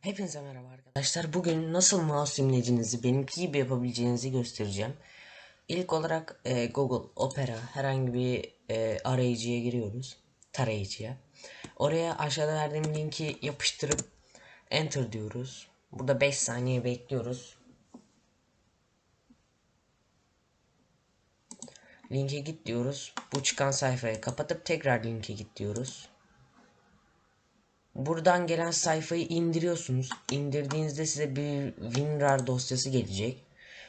Hepinize merhaba arkadaşlar. Bugün nasıl mouse imlecinizi benimki gibi yapabileceğinizi göstereceğim. İlk olarak e, Google Opera herhangi bir e, arayıcıya giriyoruz. Tarayıcıya. Oraya aşağıda verdiğim linki yapıştırıp enter diyoruz. Burada 5 saniye bekliyoruz. Linke git diyoruz. Bu çıkan sayfayı kapatıp tekrar linke git diyoruz. Buradan gelen sayfayı indiriyorsunuz. İndirdiğinizde size bir WinRAR dosyası gelecek.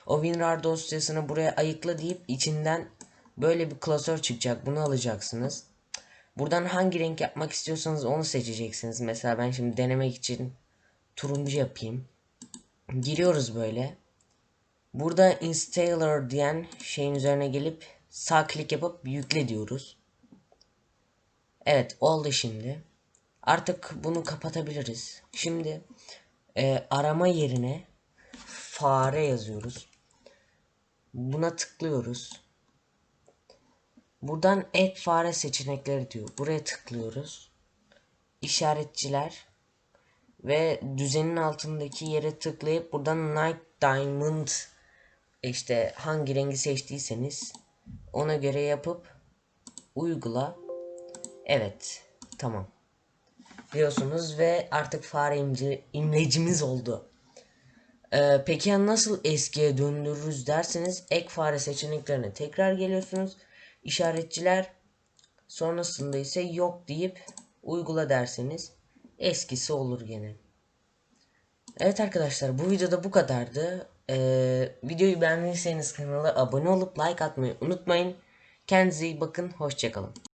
O WinRAR dosyasını buraya ayıkla deyip içinden böyle bir klasör çıkacak. Bunu alacaksınız. Buradan hangi renk yapmak istiyorsanız onu seçeceksiniz. Mesela ben şimdi denemek için turuncu yapayım. Giriyoruz böyle. Burada installer diyen şeyin üzerine gelip sağ klik yapıp yükle diyoruz. Evet oldu şimdi. Artık bunu kapatabiliriz. Şimdi e, arama yerine fare yazıyoruz. Buna tıklıyoruz. Buradan ek fare seçenekleri diyor. Buraya tıklıyoruz. İşaretçiler ve düzenin altındaki yere tıklayıp buradan Night Diamond işte hangi rengi seçtiyseniz ona göre yapıp uygula. Evet. Tamam diyorsunuz ve artık fare imce, imlecimiz oldu. Ee, peki ya nasıl eskiye döndürürüz derseniz ek fare seçeneklerine tekrar geliyorsunuz. İşaretçiler sonrasında ise yok deyip uygula derseniz eskisi olur gene. Evet arkadaşlar bu videoda bu kadardı. Ee, videoyu beğendiyseniz kanala abone olup like atmayı unutmayın. Kendinize iyi bakın. Hoşçakalın.